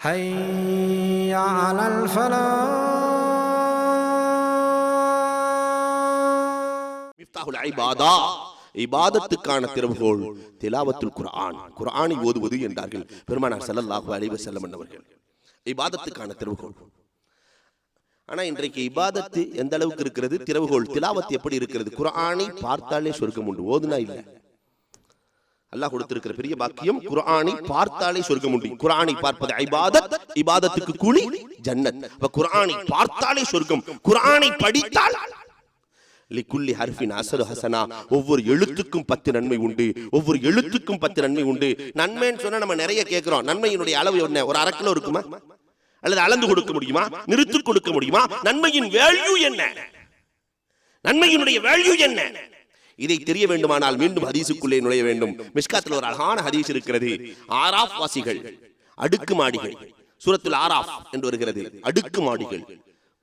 حي على الفلاح மிஃப்தாஹுல் ஐபாதா இபாதத்துக்கான திறவுகோல் திலாவத்துல் குர்ஆன் குர்ஆனை ஓதுவது என்றார்கள் பெருமானார் ஸல்லல்லாஹு அலைஹி வஸல்லம் அவர்கள் இபாதத்துக்கான திறவுகோல் ஆனா இன்றைக்கு இபாதத்து எந்த அளவுக்கு இருக்கிறது திறவுகோல் திலாவத் எப்படி இருக்கிறது குர்ஆனை பார்த்தாலே சொர்க்கம் உண்டு ஓதுனா இல்ல அல்லாஹ் கொடுத்திருக்கிற பெரிய பாக்கியம் குர்ஆனை பார்த்தாலே சொர்க்கம் உண்டு. குர்ஆனை பார்ப்பது இபாதத் இபாதத்துக்கு கூலி ஜன்னத். அப்ப குர்ஆனை பார்த்தாலே சொர்க்கம். குர்ஆனை படித்தால் லிக்குல்லி ஹர்ஃபின் அசரு ஹசனா. ஒவ்வொரு எழுத்துக்கும் பத்து நன்மை உண்டு. ஒவ்வொரு எழுத்துக்கும் பத்து நன்மை உண்டு. நன்மைன்னு சொன்னா நம்ம நிறைய கேட்கிறோம். நன்மையினுடைய அளவு என்ன? ஒரு அரை கிலோ இருக்குமா? அல்லது அளந்து கொடுக்க முடியுமா? நிறுத்து கொடுக்க முடியுமா? நன்மையின் வேல்யூ என்ன? நன்மையினுடைய வேல்யூ என்ன? இதை தெரிய வேண்டுமானால் மீண்டும் ஹதீசுக்குள்ளே நுழைய வேண்டும். மிஷ்காத்தில் ஒரு அழகான ஹதீஸ் இருக்கிறது. ஆராஃப் வாசிகள். அடுக்கு மாடிகள். சூரத்தில் ஆராஃப் என்று வருகிறது. அடுக்கு மாடிகள்.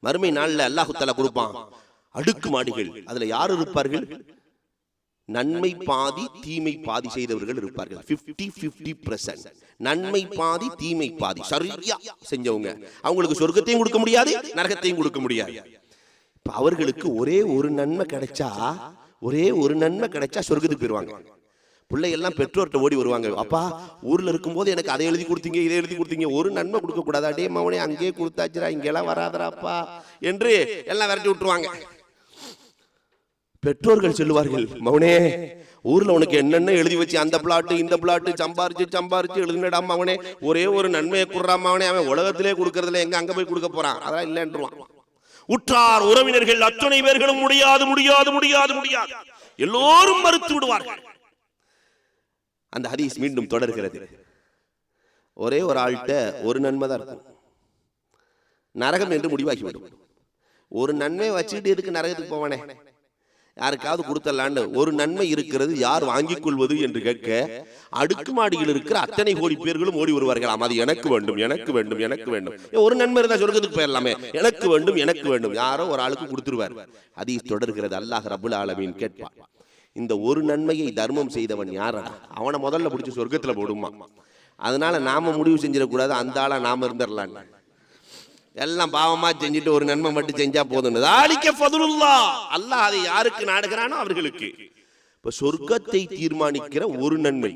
மறுமை நாள்ல அல்லாஹு தஆலா கொடுப்பான். அடுக்கு மாடிகள். அதுல யார் இருப்பார்கள்? நன்மை பாதி தீமை பாதி செய்தவர்கள் இருப்பார்கள். 50 50% நன்மை பாதி தீமை பாதி. சரியா செஞ்சவங்க. அவங்களுக்கு சொர்க்கத்தையும் கொடுக்க முடியாது நரகத்தையும் கொடுக்க முடியாது. அவர்களுக்கு ஒரே ஒரு நன்மை கிடைச்சா ஒரே ஒரு நன்மை கிடைச்சா சொர்க்கத்துக்கு போயிடுவாங்க பிள்ளைகள்லாம் பெற்றோர்கிட்ட ஓடி வருவாங்க. அப்பா ஊரில் இருக்கும்போது எனக்கு அதை எழுதி கொடுத்தீங்க இதை எழுதி கொடுத்தீங்க. ஒரு நன்மை கொடுக்கக்கூடாது. அடே மவனே அங்கேயே கொடுத்தாச்சுரா இங்கெல்லாம் வராதராப்பா என்று எல்லாம் விரட்டி விட்டுருவாங்க. பெற்றோர்கள் சொல்லுவார்கள் மவனே ஊரில் உனக்கு என்னென்ன எழுதி வச்சு அந்த பிளாட்டு இந்த பிளாட்டு சம்பாரிச்சு சம்பாரிச்சு எழுதுனடா மவனே. ஒரே ஒரு நன்மையை குடுறா மவனே. அவன் உலகத்திலே கொடுக்கறதுல எங்க அங்கே போய் கொடுக்க போறான்? அதான் இல்லைன்றான் உற்றார் உறவினர்கள் அத்தனை பேர்களும் முடியாது முடியாது முடியாது முடியாது. எல்லோரும் மறுத்து விடுவார்கள். அந்த ஹதீஸ் மீண்டும் தொடர்கிறது. ஒரே ஒரு ஆள்கிட்ட ஒரு நன்மை தான் இருக்கும். நரகம் என்று முடிவாகிவிடும். ஒரு நன்மை வச்சுக்கிட்டு எதுக்கு நரகத்துக்கு போவானே? யாருக்காவது கொடுத்தலான்னு ஒரு நன்மை இருக்கிறது யார் வாங்கிக் கொள்வது என்று கேட்க அடுக்குமாடியில் இருக்கிற அத்தனை கோடி பேர்களும் ஓடி வருவார்களாம் அது எனக்கு வேண்டும் எனக்கு வேண்டும் எனக்கு வேண்டும். ஏன் ஒரு நன்மை இருந்தா சொர்க்கத்துக்கு போயிடலாமே. எனக்கு வேண்டும் எனக்கு வேண்டும். யாரோ ஒரு ஆளுக்கு கொடுத்துருவார். அது தொடர்கிறது அல்லாஹ் ரபுல் ஆலமீன் கேட்பான். இந்த ஒரு நன்மையை தர்மம் செய்தவன் யாரடா அவனை முதல்ல பிடிச்சி சொர்க்கத்துல போடுமா? அதனால நாம முடிவு செஞ்சிடக்கூடாது அந்த ஆளா நாம இருந்துடலான்னு. எல்லாம் பாவமா செஞ்சுட்டு ஒரு நன்மை மட்டும் செஞ்சா போதும் தாலிக்க ஃபதுலுல்லா. அல்லாஹ் அதை யாருக்கு நாடுகிறானோ அவர்களுக்கு. இப்ப சொர்க்கத்தை தீர்மானிக்கிற ஒரு நன்மை.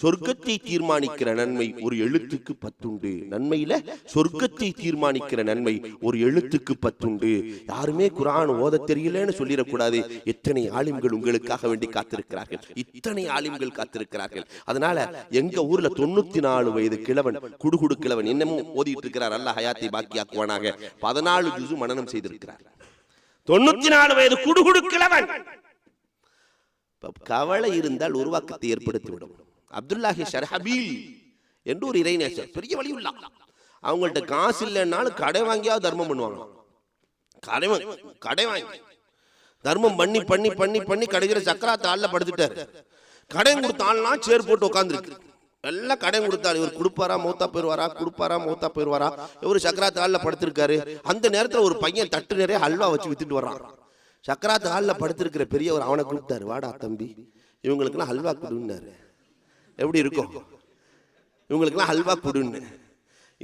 சொர்க்கத்தை தீர்மானிக்கிற நன்மை ஒரு எழுத்துக்கு பத்துண்டு. நன்மையில சொர்க்கத்தை தீர்மானிக்கிற நன்மை ஒரு எழுத்துக்கு பத்துண்டு. யாருமே குரான் ஓத தெரியலன்னு சொல்லிடக்கூடாது. எத்தனை ஆலிம்கள் உங்களுக்காக வேண்டி காத்திருக்கிறார்கள்? இத்தனை ஆலிம்கள் காத்திருக்கிறார்கள். அதனால எங்க ஊர்ல தொண்ணூத்தி நாலு வயது கிழவன் குடுகுடு கிழவன் இன்னமும் ஓதிட்டு இருக்கிறார். அல்ல ஹயாத்தை பாக்கியாக்குவானாக. பதினாலு ஜுசு மனநம் செய்திருக்கிறார். தொண்ணூத்தி நாலு வயது குடுகுடு கிழவன். கவலை இருந்தால் உருவாக்கத்தை ஏற்படுத்திவிடும். அப்துல்லாஹி ஷர்ஹபீல் என்று ஒரு இறைநேசர். பெரிய வழி உள்ள அவங்கள்ட்ட காசு இல்லைன்னாலும் கடை வாங்கியாவது தர்மம் பண்ணுவாங்க. கடை கடை வாங்கி. தர்மம் பண்ணி பண்ணி பண்ணி பண்ணி கடைசியில் சக்கராத்த ஆள்ல படுத்துட்டாரு. கடை கொடுத்த ஆள்னா சேர் போட்டு உட்காந்துருக்கு எல்லாம் கடை கொடுத்தாரு. இவர் கொடுப்பாரா மூத்தா போயிருவாரா கொடுப்பாரா மூத்தா போயிருவாரா? இவர் சக்கராத்து ஆள்ல படுத்திருக்காரு. அந்த நேரத்துல ஒரு பையன் தட்டு நிறைய ஹல்வா வச்சு வித்துட்டு வர்றான். சக்கராத்து ஆள்ல படுத்திருக்கிற பெரியவர் அவனை கூப்பிட்டாரு. வாடா தம்பி இவங்களுக்கெல்லாம் ஹல்வா கொடுன்னாரு. எப்படி இருக்கும்? இவங்களுக்கெல்லாம் ஹல்வா கொடுன்னு.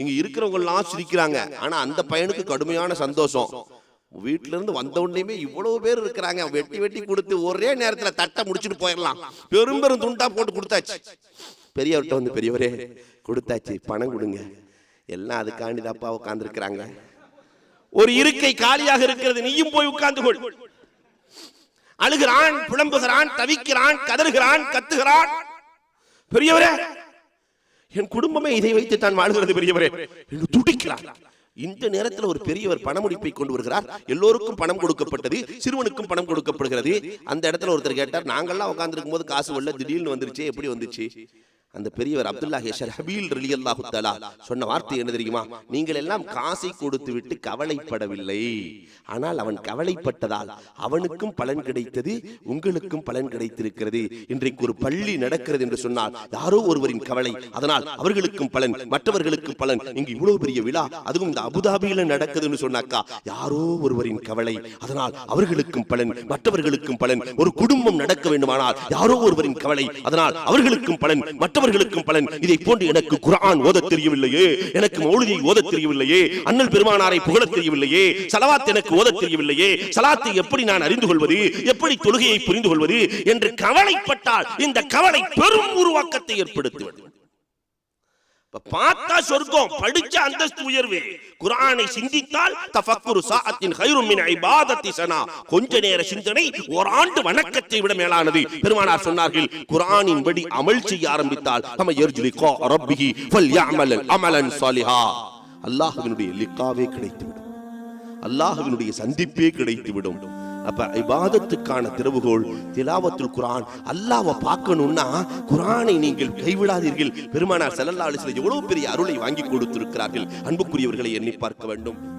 இங்க இருக்கிறவங்கலாம் சிரிக்கிறாங்க. ஆனா அந்த பையனுக்கு கடுமையான சந்தோஷம். வீட்டுல இருந்து வந்த உடனேயுமே இவ்வளவு பேர் இருக்கிறாங்க. வெட்டி வெட்டி கொடுத்து ஒரே நேரத்துல தட்டை முடிச்சுட்டு போயிடலாம். பெரும் பெரும் துண்டா போட்டு கொடுத்தாச்சு. பெரியவர்கிட்ட வந்து பெரியவரே கொடுத்தாச்சு. பணம் கொடுங்க. எல்லாம் அதுக்காண்டி தப்பா உட்காந்துருக்கிறாங்க ஒரு இருக்கை காலியாக இருக்கிறது. நீயும் போய் உட்கார்ந்து கொள். அழுகிறான் புலம்புகிறான் தவிக்கிறான் கதறுகிறான் கத்துகிறான். பெரியவரே என் குடும்பமே இதை வைத்து தான் வாழ்கிறது பெரியவரே. என்று துடிக்கிறார். இந்த நேரத்தில் ஒரு பெரியவர் பணமுடிப்பை கொண்டு வருகிறார். எல்லோருக்கும் பணம் கொடுக்கப்பட்டது சிறுவனுக்கும் பணம் கொடுக்கப்படுகிறது. அந்த இடத்துல ஒருத்தர் கேட்டார் நாங்கெல்லாம் உட்கார்ந்து போது காசு உள்ள திடீர்னு வந்துருச்சு எப்படி வந்துச்சு? அந்த பெரியவர் அப்துல்லாஹி ஷர்ஹபீல் ரலியல்லாஹு தலா சொன்ன வார்த்தை என்ன தெரியுமா? நீங்கள் எல்லாம் காசை கொடுத்து விட்டு கவலைப்படவில்லை. ஆனால் அவன் கவலைப்பட்டதால் அவனுக்கும் பலன் கிடைத்தது உங்களுக்கும் பலன் கிடைத்திருக்கிறது. இன்றைக்கு ஒரு பள்ளி நடக்கிறது என்று சொன்னால் யாரோ ஒருவரின் கவலை. அதனால் அவர்களுக்கும் பலன் மற்றவர்களுக்கும் பலன். இங்கு இவ்வளவு பெரிய விழா அதுவும் இந்த அபுதாபியில நடக்குதுன்னு சொன்னாக்கா யாரோ ஒருவரின் கவலை. அதனால் அவர்களுக்கும் பலன் மற்றவர்களுக்கும் பலன். ஒரு குடும்பம் நடக்க வேண்டுமானால் யாரோ ஒருவரின் கவலை. அதனால் அவர்களுக்கும் பலன் மற்றவர் மற்றவர்களுக்கும் பலன். இதை போன்று எனக்கு குர்ஆன் ஓதத் தெரியவில்லையே எனக்கு மௌலிதை ஓதத் தெரியவில்லையே அண்ணல் பெருமானாரை புகழத் தெரியவில்லையே சலவாத் எனக்கு ஓதத் தெரியவில்லையே சலாத்தை எப்படி நான் அறிந்து கொள்வது எப்படி தொழுகையை புரிந்து கொள்வது என்று கவலைப்பட்டால் இந்த கவலை பெரும் உருவாக்கத்தை ஏற்படுத்துவது பார்த்தா சொர்க்கம் படிச்ச அந்தஸ்து உயர்வு. குரானை சிந்தித்தால் தஃபக்குரு சாஅத்தின் கைரும் மின் இபாதத்தி சனா. கொஞ்ச நேர சிந்தனை ஓராண்டு வணக்கத்தை விட மேலானது. பெருமானார் சொன்னார்கள் குரானின் படி அமல் செய்ய ஆரம்பித்தால் நம்ம எர்ஜுலி லிகா ரப்பிஹி ஃபல் ஃபல்யஅமல் அமலன் சாலிஹா. அல்லாஹ்வினுடைய லிக்காவே கிடைத்துவிடும். அல்லாஹ்வினுடைய சந்திப்பே கிடைத்துவிடும். அப்ப இபாதத்துக்கான திறவுகோள் திலாவத்துல் குரான் அல்லாவை பார்க்கணும்னா குரானை நீங்கள் கைவிடாதீர்கள். பெருமானார் செல்லல்லா அலிஸ்ல எவ்வளவு பெரிய அருளை வாங்கி கொடுத்திருக்கிறார்கள்? அன்புக்குரியவர்களை எண்ணி பார்க்க வேண்டும்.